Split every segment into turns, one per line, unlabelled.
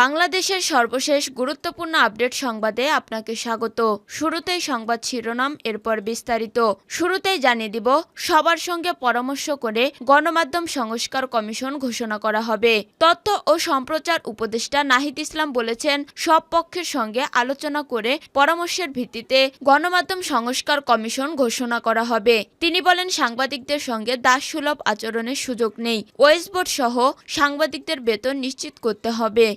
বাংলাদেশের সর্বশেষ গুরুত্বপূর্ণ আপডেট সংবাদে আপনাকে স্বাগত। শুরুতেই সংবাদ শিরোনাম, এরপর বিস্তারিত। শুরুতেই জানিয়ে দিব, সবার সঙ্গে পরামর্শ করে গণমাধ্যম সংস্কার কমিশন ঘোষণা করা হবে। তথ্য ও সম্প্রচার উপদেষ্টা নাহিদ ইসলাম বলেছেন, সব পক্ষের সঙ্গে আলোচনা করে পরামর্শের ভিত্তিতে গণমাধ্যম সংস্কার কমিশন ঘোষণা করা হবে। তিনি বলেন, সাংবাদিকদের সঙ্গে দাসসুলভ আচরণের সুযোগ নেই। ওয়েস্টবোর্ড সহ সাংবাদিকদের বেতন নিশ্চিত করতে হবে।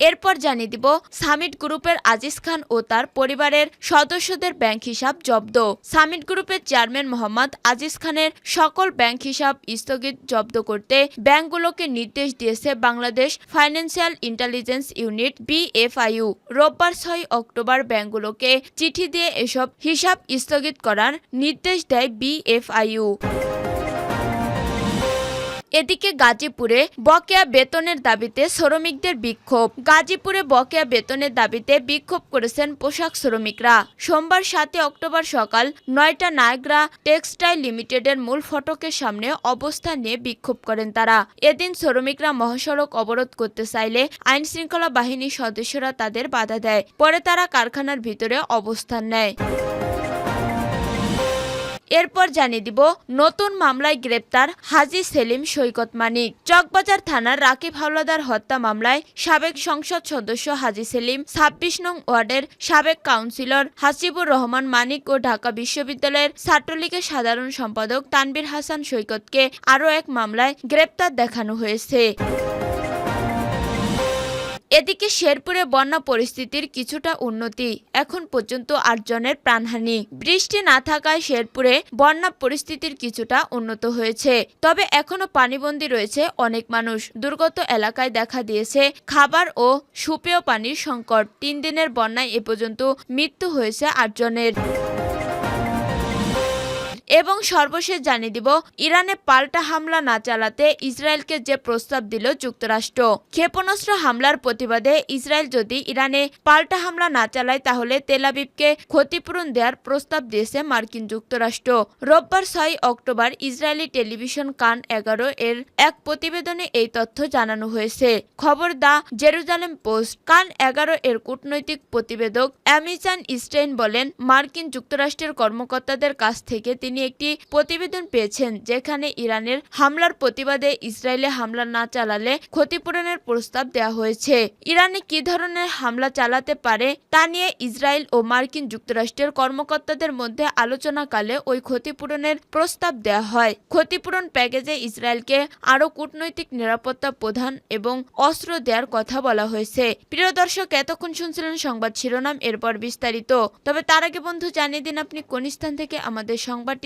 এরপর জানিয়ে দিব, সামিট গ্রুপের আজিজ খান ও তার পরিবারের সদস্যদের ব্যাংক হিসাব জব্দ। সামিট গ্রুপের চেয়ারম্যান মোহাম্মদ আজিজ খানের সকল ব্যাংক হিসাব স্থগিত জব্দ করতে ব্যাংকগুলোকে নির্দেশ দিয়েছে Bangladesh financial intelligence unit BFIU. রোববার ছয় অক্টোবর ব্যাংকগুলোকে চিঠি দিয়ে এসব হিসাব স্থগিত করার নির্দেশ দেয় বিএফআইইউ এদিকে গাজীপুরে বকেয়া বেতনের দাবিতে শ্রমিকদের বিক্ষোভ। গাজীপুরে বকেয়া বেতনের দাবিতে বিক্ষোভ করেছেন পোশাক শ্রমিকরা। সোমবার সাতই অক্টোবর সকাল নয়টা নায়গ্রা টেক্সটাইল লিমিটেডের মূল ফটকের সামনে অবস্থান নিয়ে বিক্ষোভ করেন তারা। এদিন শ্রমিকরা মহাসড়ক অবরোধ করতে চাইলে আইন শৃঙ্খলা বাহিনীর সদস্যরা তাদের বাধা দেয়। পরে তারা কারখানার ভিতরে অবস্থান নেয়। এরপর জানিয়ে দিব, নতুন মামলায় গ্রেপ্তার হাজি সেলিম সৈকত মানিক। চকবাজার থানার রাকিব হাওলাদার হত্যা মামলায় সাবেক সংসদ সদস্য হাজি সেলিম, ছাব্বিশ নং ওয়ার্ডের সাবেক কাউন্সিলর হাসিবুর রহমান মানিক ও ঢাকা বিশ্ববিদ্যালয়ের ছাত্রলীগের সাধারণ সম্পাদক তানবির হাসান সৈকতকে আরও এক মামলায় গ্রেপ্তার দেখানো হয়েছে। এদিকে শেরপুরে বন্যা পরিস্থিতির কিছুটা উন্নতি। এখন পর্যন্ত আটজনের প্রাণহানি। বৃষ্টি না থাকায় শেরপুরে বন্যা পরিস্থিতির কিছুটা উন্নত হয়েছে। তবে এখনও পানিবন্দী রয়েছে অনেক মানুষ। দুর্গত এলাকায় দেখা দিয়েছে খাবার ও সুপেয় পানির সংকট। তিন দিনের বন্যায় এ পর্যন্ত মৃত্যু হয়েছে আটজনের এবং সর্বশেষ জানিয়ে দিব, ইরানে পাল্টা হামলা না চালাতে ইসরায়েলকে যে প্রস্তাব দিল যুক্তরাষ্ট্র। ক্ষেপণাস্ত্র হামলার প্রতিবাদে ইসরায়েল যদি ইরানে পাল্টা হামলা না চালায়, তাহলে তেলাবিবকে ক্ষতিপূরণ দেওয়ার প্রস্তাব দিয়েছে মার্কিন যুক্তরাষ্ট্র। রোববার ছয় অক্টোবর ইসরায়েলি টেলিভিশন কান এগারো এর এক প্রতিবেদনে এই তথ্য জানানো হয়েছে। খবর দা জেরুজালেম পোস্ট। কান এগারো এর কূটনৈতিক প্রতিবেদক অ্যামিচান স্টেইন বলেন, মার্কিন যুক্তরাষ্ট্রের কর্মকর্তাদের কাছ থেকে তিনি একটি প্রতিবেদন পেয়েছেন যেখানে ইরানের হামলার প্রতিবাদে ইসরায়েলে হামলা না চালালে ক্ষতিপূরণের প্রস্তাব দেওয়া হয়েছে। ইরানে কি ধরনের হামলা চালাতে পারে তা নিয়ে ইসরায়েল ও মার্কিন যুক্তরাষ্ট্রের কর্মকর্তাদের মধ্যে আলোচনাকালে ওই ক্ষতিপূরণের প্রস্তাব দেওয়া হয়। ক্ষতিপূরণ প্যাকেজে ইসরায়েলকে আরও কূটনৈতিক নিরাপত্তা প্রধান এবং অস্ত্র দেওয়ার কথা বলা হয়েছে। প্রিয় দর্শক, এতক্ষণ শুনছিলেন সংবাদ শিরোনাম, এরপর বিস্তারিত। তবে তার আগে বন্ধু, জানিয়ে দিন আপনি কোন স্থান থেকে আমাদের সংবাদটি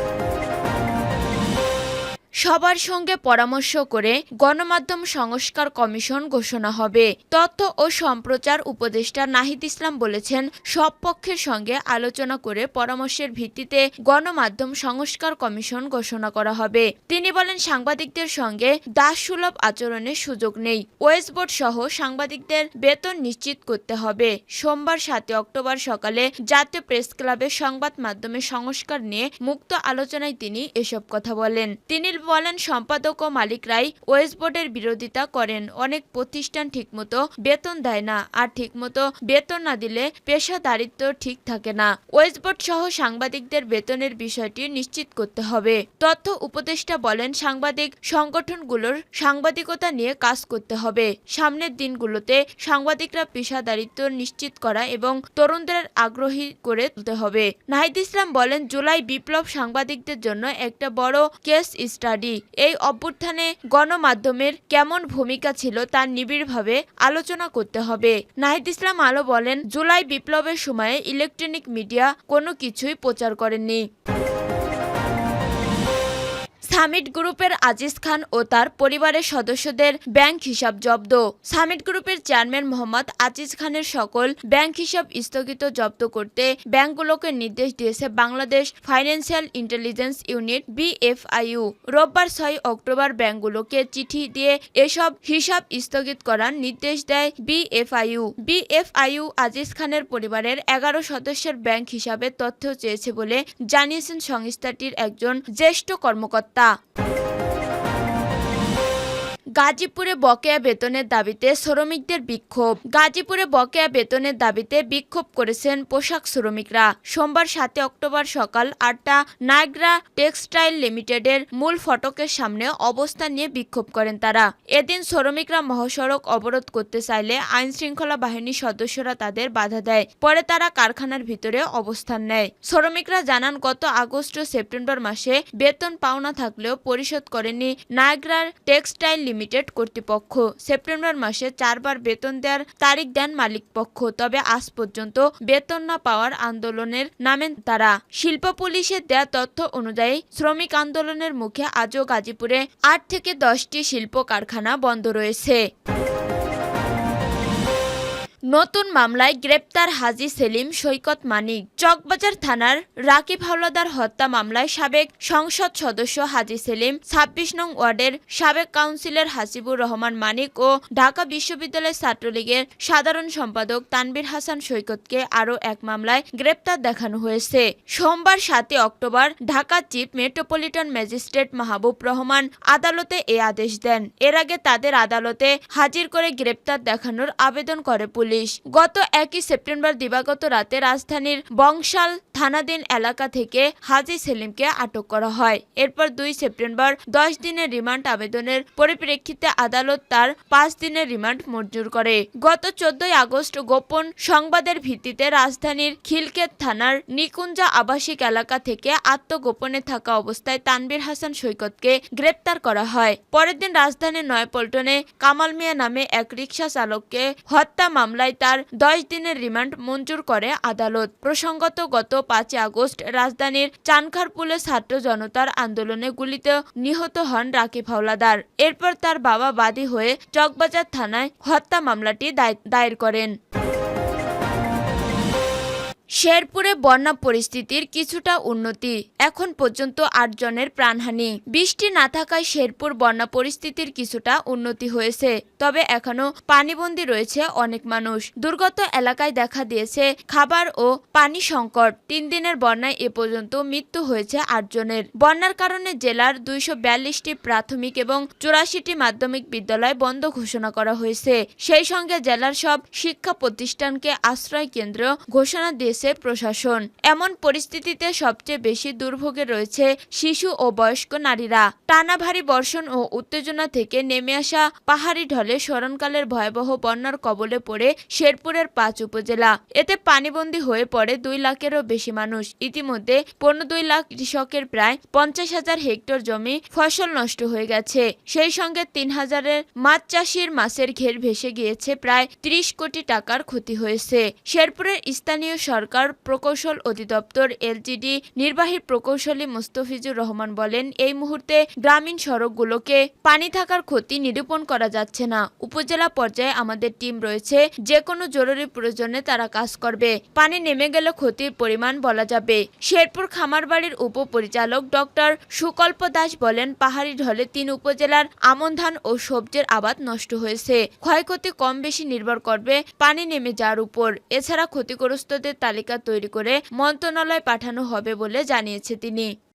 সবার সঙ্গে পরামর্শ করে গণমাধ্যম সংস্কার কমিশন ঘোষণা হবে। তথ্য ও সম্প্রচার উপদেষ্টা নাহিদ ইসলাম বলেছেন, সব পক্ষের সঙ্গে আলোচনা করে পরামর্শের ভিত্তিতে গণমাধ্যম সংস্কার কমিশন ঘোষণা করা হবে। তিনি বলেন, সাংবাদিকদের সঙ্গে দাসসুলভ আচরণের সুযোগ নেই। ওয়েস্টবোর্ড সহ সাংবাদিকদের বেতন নিশ্চিত করতে হবে। সোমবার সাতই অক্টোবর সকালে জাতীয় প্রেস ক্লাবের সংবাদ মাধ্যমে সংস্কার নিয়ে মুক্ত আলোচনায় তিনি এসব কথা বলেন। তিনি বলেন সম্পাদক ও মালিকরাই ওয়েস্ট বোর্ডের বিরোধিতা করেন। অনেক প্রতিষ্ঠান ঠিকমতো বেতন দেয় না আর ঠিকমতো বেতন না দিলে পেশাদারিত্ব ঠিক থাকে না। ওয়েস্ট বোর্ড সহ সাংবাদিকদের বেতনের বিষয়টি নিশ্চিত করতে হবে। তথ্য উপদেষ্টা বলেন, সাংবাদিক সংগঠনগুলোর সাংবাদিকতা নিয়ে কাজ করতে হবে। সামনের দিনগুলোতে সাংবাদিকরা পেশাদারিত্ব নিশ্চিত করা এবং তরুণদের আগ্রহী করে তুলতে হবে। নাহিদ ইসলাম বলেন, জুলাই বিপ্লব সাংবাদিকদের জন্য একটা বড় কেস স্টাডি এই অভ্যুত্থানে গণমাধ্যমের কেমন ভূমিকা ছিল তা নিবিড়ভাবে আলোচনা করতে হবে। নাহিদ ইসলাম আলো বলেন, জুলাই বিপ্লবের সময়ে ইলেকট্রনিক মিডিয়া কোনো কিছুই প্রচার করেননি। সামিট গ্রুপের আজিজ খান ও তার পরিবারের সদস্যদের ব্যাংক হিসাব জব্দ। সামিট গ্রুপের চেয়ারম্যান মোহাম্মদ আজিজ খানের সকল ব্যাংক হিসাব স্থগিত জব্দ করতে ব্যাংকগুলোকে নির্দেশ দিয়েছে Bangladesh financial intelligence unit BFIU. রোববার ছয় অক্টোবর ব্যাংকগুলোকে চিঠি দিয়ে এসব হিসাব স্থগিত করার নির্দেশ দেয় বিএফআইইউ। বিএফআইইউ আজিজ খানের পরিবারের এগারো সদস্যের ব্যাংক হিসাবে তথ্য চেয়েছে বলে জানিয়েছেন সংস্থাটির একজন জ্যেষ্ঠ কর্মকর্তা। あ。গাজীপুরে বকেয়া বেতনের দাবিতে শ্রমিকদের বিক্ষোভ। গাজীপুরে বকেয়া বেতনের দাবিতে বিক্ষোভ করেছেন পোশাক শ্রমিকরা। সোমবার সাতে অক্টোবর সকাল আটটা নায়গ্রা টেক্সটাইল লিমিটেডের মূল ফটকের সামনে অবস্থান নিয়ে বিক্ষোভ করেন তারা। এদিন শ্রমিকরা মহাসড়ক অবরোধ করতে চাইলে আইন শৃঙ্খলা বাহিনীর সদস্যরা তাদের বাধা দেয়। পরে তারা কারখানার ভিতরে অবস্থান নেয়। শ্রমিকরা জানান, গত আগস্ট ও সেপ্টেম্বর মাসে বেতন পাওনা থাকলেও পরিশোধ করেনি নায়গ্রার টেক্সটাইল লিমিটেড। কর্তৃপক্ষ। সেপ্টেম্বর মাসে চারবার বেতন দেওয়ার তারিখ দেন মালিক পক্ষ তবে আজ পর্যন্ত বেতন না পাওয়ার আন্দোলনের নামেন তারা। শিল্প পুলিশের দেয়া তথ্য অনুযায়ী শ্রমিক আন্দোলনের মুখে আজও গাজীপুরে আট থেকে দশটি শিল্প কারখানা বন্ধ রয়েছে। নতুন মামলায় গ্রেপ্তার হাজি সেলিম সৈকত মানিক। চকবাজার থানার রাকিব হাওলাদার হত্যা মামলায় সাবেক সংসদ সদস্য হাজি সেলিম, ছাব্বিশ নং ওয়ার্ডের সাবেক কাউন্সিলর হাসিবুর রহমান মানিক ও ঢাকা বিশ্ববিদ্যালয় ছাত্রলীগের সাধারণ সম্পাদক তানবির হাসান সৈকতকে আরও এক মামলায় গ্রেপ্তার দেখানো হয়েছে। সোমবার সাতই October Dhaka chief metropolitan magistrate Mahbub Rahman আদালতে এ আদেশ দেন। এর আগে তাদের আদালতে হাজির করে গ্রেপ্তার দেখানোর আবেদন করে পুলিশ। গত একই সেপ্টেম্বর দিবাগত রাতে রাজধানীর বংশাল থানাধীন এলাকা থেকে হাজি সেলিমকে আটক করা হয়। এরপর দুই সেপ্টেম্বর দশ দিনের রিমান্ড আবেদনের পরিপ্রেক্ষিতে আদালত তার পাঁচ দিনের রিমান্ড মঞ্জুর করে। গত চোদ্দই আগস্ট গোপন সংবাদের ভিত্তিতে রাজধানীর খিলকেত থানার নিকুঞ্জা আবাসিক এলাকা থেকে আত্মগোপনে থাকা অবস্থায় তানবীর হাসান সৈকতকে গ্রেপ্তার করা হয়। পরের দিন রাজধানীর নয়পল্টনে কামাল মিয়া নামে এক রিকশা চালককে হত্যা মামলায় তার দশ দিনের রিমান্ড মঞ্জুর করে আদালত। প্রসঙ্গত, গত পাঁচই আগস্ট রাজধানীর চানখারপুলে ছাত্র জনতার আন্দোলনে গুলিতে নিহত হন রাকিব হাওলাদার। এরপর তার বাবা বাদী হয়ে চকবাজার থানায় হত্যা মামলাটি দায়- দায়ের করেন। শেরপুরে বন্যা পরিস্থিতির কিছুটা উন্নতি। এখন পর্যন্ত আটজনের প্রাণহানি। বৃষ্টি না থাকায় শেরপুর বন্যা পরিস্থিতির কিছুটা উন্নতি হয়েছে। তবে এখনও পানিবন্দী রয়েছে অনেক মানুষ। দুর্গত এলাকায় দেখা দিয়েছে খাবার ও পানি সংকট। তিন দিনের বন্যায় এ পর্যন্ত মৃত্যু হয়েছে আটজনের। বন্যার কারণে জেলার দুইশো বিয়াল্লিশটি প্রাথমিক এবং চুরাশিটি মাধ্যমিক বিদ্যালয় বন্ধ ঘোষণা করা হয়েছে। সেই সঙ্গে জেলার সব শিক্ষা প্রতিষ্ঠানকে আশ্রয় কেন্দ্র ঘোষণা দিয়েছে প্রশাসন। এমন পরিস্থিতিতে সবচেয়ে বেশি দুর্ভোগে রয়েছে শিশু ও বয়স্ক নারীরা। টানা ভারী বর্ষণ ও উত্তেজনা থেকে নেমে আসা পাহাড়ি ঢলে স্মরণকালের ভয়াবহ বন্যার কবলে পড়ে শেরপুরের পাঁচ উপজেলা। এতে পানিবন্দী হয়ে পড়ে দুই লাখেরও বেশি মানুষ। ইতিমধ্যে পনেরো দুই লাখ কৃষকের প্রায় পঞ্চাশ হাজার হেক্টর জমি ফসল নষ্ট হয়ে গেছে। সেই সঙ্গে তিন হাজারের মাছ চাষির মাছের ঘের ভেসে গিয়েছে প্রায় ত্রিশ কোটি টাকার ক্ষতি হয়েছে। শেরপুরের স্থানীয় সরকার প্রকৌশল অধিদপ্তর এলজিডি নির্বাহী প্রকৌশলী মুস্তফিজুর রহমান বলেন, এই মুহূর্তে গ্রামীণ সড়কগুলোকে পানি থাকার ক্ষতি নিরূপণ করা যাচ্ছে না। উপজেলা পর্যায়ে আমাদের টিম রয়েছে যে কোনো জরুরি প্রয়োজনে তারা কাজ করবে। পানি নেমে গেলে ক্ষতির পরিমাণ বলা যাবে। শেরপুর খামারবাড়ির উপপরিচালক ডক্টর সুকল্প দাস বলেন, পাহাড়ি ঢলে তিন উপজেলার আমন ধান ও সবজির আবাদ নষ্ট হয়েছে। ক্ষয়ক্ষতি কম বেশি নির্ভর করবে পানি নেমে যাওয়ার উপর। এছাড়া ক্ষতিগ্রস্তদের তালিকা তৈরি করে মন্ত্রণালয় পাঠানো হবে বলে জানিয়েছে তিনি।